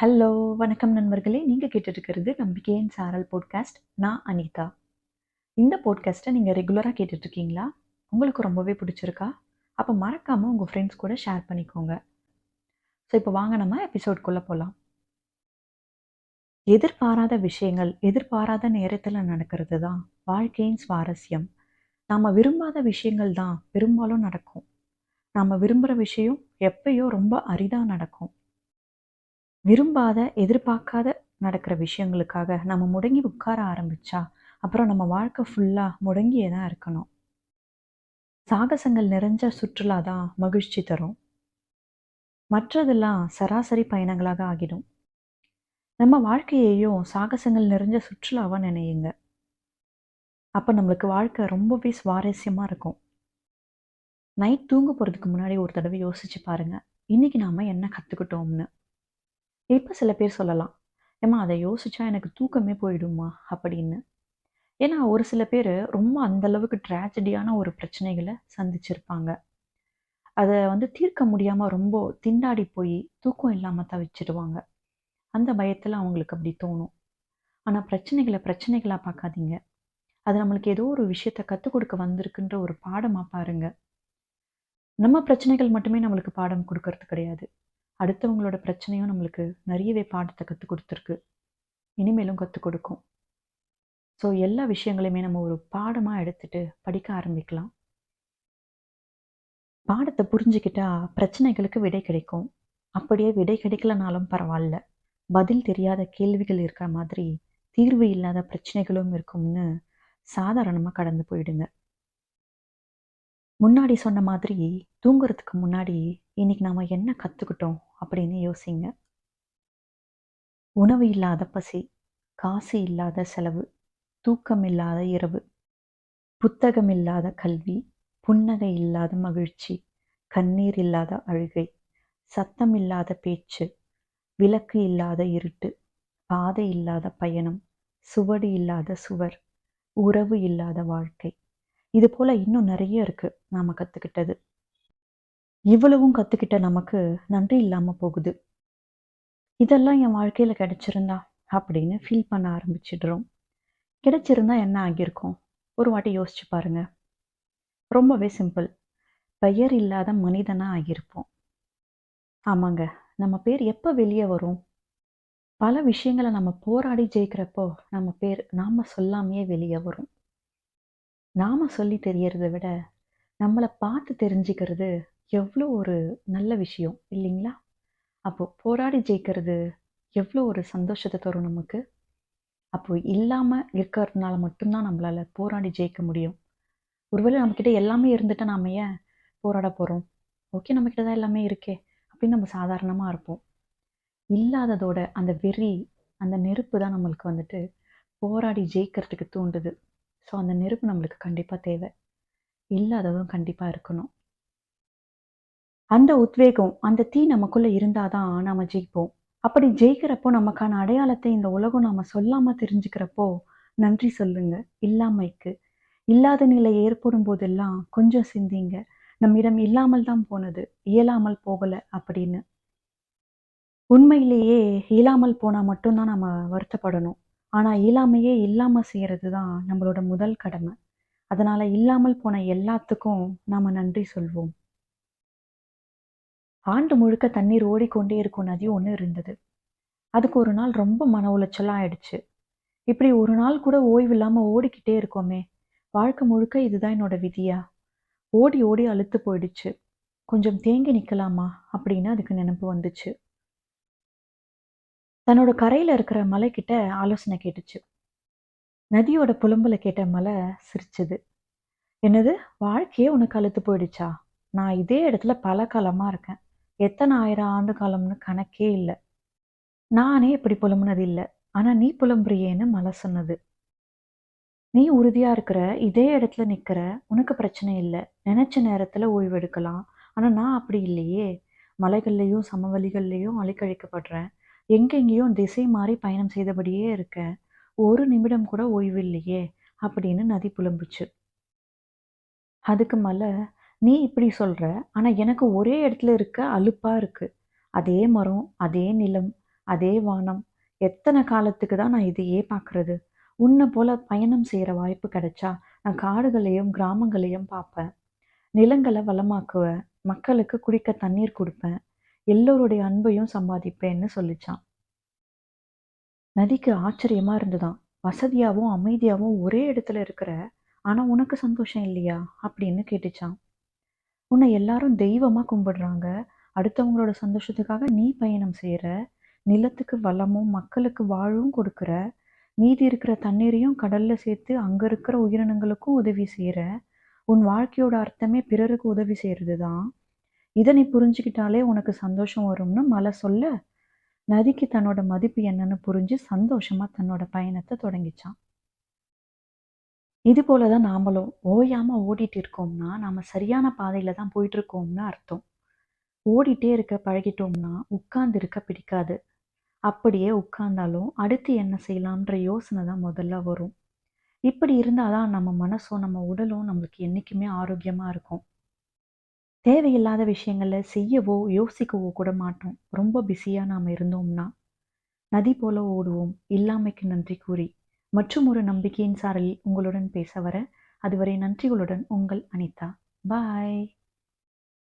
Hello வணக்கம் நண்பர்களே. நீங்கள் கேட்டுட்ருக்கிறது நம்பிக்கையின் சாரல் போட்காஸ்ட் நான் அனிதா. இந்த போட்காஸ்ட்டை நீங்கள் ரெகுலராக கேட்டுட்ருக்கீங்களா? உங்களுக்கு ரொம்பவே பிடிச்சிருக்கா? அப்போ மறக்காமல் உங்கள் ஃப்ரெண்ட்ஸ் கூட ஷேர் பண்ணிக்கோங்க. ஸோ இப்போ வாங்க நம்ம எபிசோட்குள்ளே போகலாம் எதிர்பாராத விஷயங்கள் எதிர்பாராத நேரத்தில் நடக்கிறது தான் வாழ்க்கையின் சுவாரஸ்யம். நாம் விரும்பாத விஷயங்கள் தான் பெரும்பாலும் நடக்கும். நாம் விரும்புகிற விஷயம் எப்பயோ ரொம்ப அரிதாக நடக்கும். விரும்பாத எதிர்பார்க்காத நடக்கிற விஷயங்களுக்காக நம்ம முடங்கி உட்கார ஆரம்பிச்சா அப்புறம் நம்ம வாழ்க்கை ஃபுல்லாக முடங்கியே தான் இருக்கணும். சாகசங்கள் நிறைஞ்ச சுற்றுலா தான் மகிழ்ச்சி தரும். மற்றதெல்லாம் சராசரி பயணங்களாக ஆகிடும். நம்ம வாழ்க்கையையும் சாகசங்கள் நிறைஞ்ச சுற்றுலாவாக நினையுங்க. அப்போ நம்மளுக்கு வாழ்க்கை ரொம்பவே சுவாரஸ்யமாக இருக்கும். நைட் தூங்க போகிறதுக்கு முன்னாடி ஒரு தடவை யோசிச்சு பாருங்கள் இன்னைக்கு நாம் என்ன கற்றுக்கிட்டோம்னு இப்போ சில பேர் சொல்லலாம் ஏம்மா அதை யோசிச்சா எனக்கு தூக்கமே போயிடுமா அப்படின்னு. ஏன்னா ஒரு சில பேர் ரொம்ப அந்த அளவுக்கு ட்ராஜடியான ஒரு பிரச்சனைகளை சந்திச்சிருப்பாங்க. அதை வந்து தீர்க்க முடியாமல் ரொம்ப திண்டாடி போய் தூக்கம் இல்லாமல் தவிச்சிடுவாங்க அந்த பயத்தில் அவங்களுக்கு அப்படி தோணும். ஆனால் பிரச்சனைகளை பிரச்சனைகளாக பார்க்காதீங்க. அது நம்மளுக்கு ஏதோ ஒரு விஷயத்தை கற்றுக் கொடுக்க வந்திருக்குன்ற ஒரு பாடமாக பாருங்க. நம்ம பிரச்சனைகள் மட்டுமே நம்மளுக்கு பாடம் கொடுக்கறது கிடையாது. அடுத்தவங்களோட பிரச்சனையும் நம்மளுக்கு நிறையவே பாடத்தை கற்றுக் கொடுத்துருக்கு. இனிமேலும் கற்றுக் கொடுக்கும். ஸோ எல்லா விஷயங்களையுமே நம்ம ஒரு பாடமாக எடுத்துட்டு படிக்க ஆரம்பிக்கலாம். பாடத்தை புரிஞ்சுக்கிட்டா பிரச்சனைகளுக்கு விடை கிடைக்கும். அப்படியே விடை கிடைக்கலனாலும் பரவாயில்ல. பதில் தெரியாத கேள்விகள் இருக்கிற மாதிரி தீர்வு இல்லாத பிரச்சனைகளும் இருக்கும்னு சாதாரணமாக கடந்து போயிடுங்க. முன்னாடி சொன்ன மாதிரி தூங்குறதுக்கு முன்னாடி இன்னைக்கு நாம என்ன கற்றுக்கிட்டோம் அப்படின்னு யோசிங்க. உணவு இல்லாத பசி காசு இல்லாத செலவு தூக்கம் இல்லாத இரவு புத்தகம் இல்லாத கல்வி புன்னகை இல்லாத மகிழ்ச்சி கண்ணீர் இல்லாத அழுகை சத்தம் இல்லாத பேச்சு விளக்கு இல்லாத இருட்டு பாதை இல்லாத பயணம் சுவடு இல்லாத சுவர் உறவு இல்லாத வாழ்க்கை. இது போல இன்னும் நிறைய இருக்கு நாம கத்துக்கிட்டது. இவ்வளவும் கத்துக்கிட்ட நமக்கு நன்றி இல்லாம போகுது. இதெல்லாம் என் வாழ்க்கையில கிடைச்சிருந்தா அப்படின்னு ஃபீல் பண்ண ஆரம்பிச்சிடுறோம். கிடைச்சிருந்தா என்ன ஆகியிருக்கும்? ஒரு வாட்டி யோசிச்சு பாருங்க. ரொம்பவே சிம்பிள் பெயர் இல்லாத மனிதனா ஆகியிருப்போம். ஆமாங்க. நம்ம பேர் எப்போ வெளியே வரும்? பல விஷயங்களை நம்ம போராடி ஜெயிக்கிறப்போ நம்ம பேர் நாம சொல்லாமையே வெளியே வரும். நாம சொல்லி தெரியறதை விட நம்மளை பார்த்து தெரிஞ்சுக்கிறது எவ்வளோ ஒரு நல்ல விஷயம் இல்லைங்களா? அப்போது போராடி ஜெயிக்கிறது எவ்வளோ ஒரு சந்தோஷத்தை தரும் நமக்கு? அப்போது இல்லாமல் இருக்கிறதுனால மட்டும்தான் நம்மளால போராடி ஜெயிக்க முடியும். ஒருவேளை நம்மக்கிட்ட எல்லாமே இருந்துட்டு நாம ஏன் போராட போகிறோம் ஓகே நம்மக்கிட்ட தான் எல்லாமே இருக்கே அப்படின்னு நம்ம சாதாரணமாக இருப்போம். இல்லாததோட அந்த வெறி அந்த நெருப்பு தான் நம்மளுக்கு வந்துட்டு போராடி ஜெயிக்கிறதுக்கு தூண்டுது. ஸோ அந்த நெருப்பு நம்மளுக்கு கண்டிப்பாக தேவை. இல்லாததும் கண்டிப்பாக இருக்கணும். அந்த உத்வேகம் அந்த தீ நமக்குள்ள இருந்தாதான் நாம ஜெயிப்போம். அப்படி ஜெயிக்கிறப்போ நமக்கான அடையாளத்தை இந்த உலகம் நாம சொல்லாம தெரிஞ்சுக்கிறப்போ நன்றி சொல்லுங்க. இல்லாமைக்கு. இல்லாத நிலை ஏற்படும் போதெல்லாம் கொஞ்சம் சிந்திங்க. நம்மிடம் இல்லாமல் தான் போனது. இயலாமல் போகல அப்படின்னு. உண்மையிலேயே இயலாமல் போனால் மட்டும்தான் நம்ம வருத்தப்படணும். ஆனால் இயலாமையே இல்லாமல் செய்கிறது தான் நம்மளோட முதல் கடமை. அதனால் இல்லாமல் போன எல்லாத்துக்கும் நாம் நன்றி சொல்வோம். ஆண்டு முழுக்க தண்ணீர் ஓடிக்கொண்டே இருக்கும் நதி ஒன்று இருந்தது. அதுக்கு ஒரு நாள் ரொம்ப மன உளைச்சலாக ஆயிடுச்சு. இப்படி ஒரு நாள் கூட ஓய்வு இல்லாமல் ஓடிக்கிட்டே இருக்கோமே. வாழ்க்கை முழுக்க இதுதான் என்னோட விதியா? ஓடி ஓடி அழுத்து போயிடுச்சு. கொஞ்சம் தேங்கி நிற்கலாமா அப்படின்னு அதுக்கு நினைப்பு வந்துச்சு. தன்னோட கரையில் இருக்கிற மலை கிட்ட ஆலோசனை கேட்டுச்சு. நதியோட புலம்புல கேட்ட மலை சிரிச்சுது. என்னது? வாழ்க்கையே உனக்கு அழுத்து போயிடுச்சா? நான் இதே இடத்துல பல காலமாக இருக்கேன். எத்தனை ஆயிரம் ஆண்டு காலம்னு கணக்கே இல்லை. நானே இப்படி புலம்புனது இல்லை. ஆனால் நீ புலம்புறியேன்னு மலை சொன்னது. நீ உறுதியாக இருக்கிற இதே இடத்துல நிற்கிற உனக்கு பிரச்சனை இல்லை. நினச்ச நேரத்தில் ஓய்வெடுக்கலாம் ஆனால் நான் அப்படி இல்லையே. மலைகள்லேயும் சமவெளிகள்லேயும் அலைக்கழிக்கப்படுறேன். எங்கெங்கேயும் திசை மாறி பயணம் செய்தபடியே இருக்கேன் ஒரு நிமிடம் கூட ஓய்வு இல்லையே. அப்படின்னு நதி புலம்புச்சு. அதுக்கு மலை நீ இப்படி சொல்கிற ஆனால் எனக்கு ஒரே இடத்துல இருக்க அலுப்பாக இருக்குது அதே மரம் அதே நிலம் அதே வானம். எத்தனை காலத்துக்கு தான் நான் இதையே பார்க்கறது? உன்னை போல பயணம் செய்கிற வாய்ப்பு கிடைச்சா நான் காடுகளையும் கிராமங்களையும் பார்ப்பேன். நிலங்களை வளமாக்குவேன். மக்களுக்கு குடிக்க தண்ணீர் கொடுப்பேன். எல்லோருடைய அன்பையும் சம்பாதிப்பேன்னு சொல்லிச்சான். நதிக்கு ஆச்சரியமாக இருந்துதான். வசதியாகவும் அமைதியாகவும் ஒரே இடத்துல இருக்கிற ஆனால் உனக்கு சந்தோஷம் இல்லையா? அப்படின்னு கேட்டுச்சான். உன்னை எல்லாரும் தெய்வமாக கும்பிடுறாங்க. அடுத்தவங்களோட சந்தோஷத்துக்காக நீ பயணம் செய்கிற நிலத்துக்கு வளமும் மக்களுக்கு வாழும் கொடுக்குற. மீதி இருக்கிற தண்ணீரையும் கடல்ல சேர்த்து அங்க இருக்கிற உயிரினங்களுக்கும் உதவி செய்கிற உன் வாழ்க்கையோட அர்த்தமே பிறருக்கு உதவி செய்கிறது தான் இதை நீ புரிஞ்சுக்கிட்டாலே உனக்கு சந்தோஷம் வரும்னு மலை சொல்ல. நதிக்கு தன்னோட மதிப்பு என்னன்னு புரிஞ்சு சந்தோஷமா தன்னோட பயணத்தை தொடங்கிச்சான். இது போலதான் நாமளும் ஓயாம ஓடிட்டு இருக்கோம்னா நாம சரியான பாதையில தான் போயிட்டு இருக்கோம்னு அர்த்தம். ஓடிட்டே இருக்க பழகிட்டோம்னா உட்கார்ந்து இருக்க பிடிக்காது. அப்படியே உட்கார்ந்தாலும் அடுத்து என்ன செய்யலாம்ன்ற யோசனை தான் முதல்ல வரும். இப்படி இருந்தாதான் நம்ம மனசும் நம்ம உடலும் நம்மளுக்கு என்னைக்குமே ஆரோக்கியமா இருக்கும். தேவையில்லாத விஷயங்களை செய்யவோ யோசிக்கவோ கூட மாட்டோம். ரொம்ப பிஸியா நாம இருந்தோம்னா நதி போல ஓடுவோம். இல்லாமைக்கு நன்றி கூறி. மற்றும் ஒரு நம்பிக்கையின் சாரலில் உங்களுடன் பேச வர அதுவரை நன்றிகளுடன் உங்கள் அனிதா. பாய்.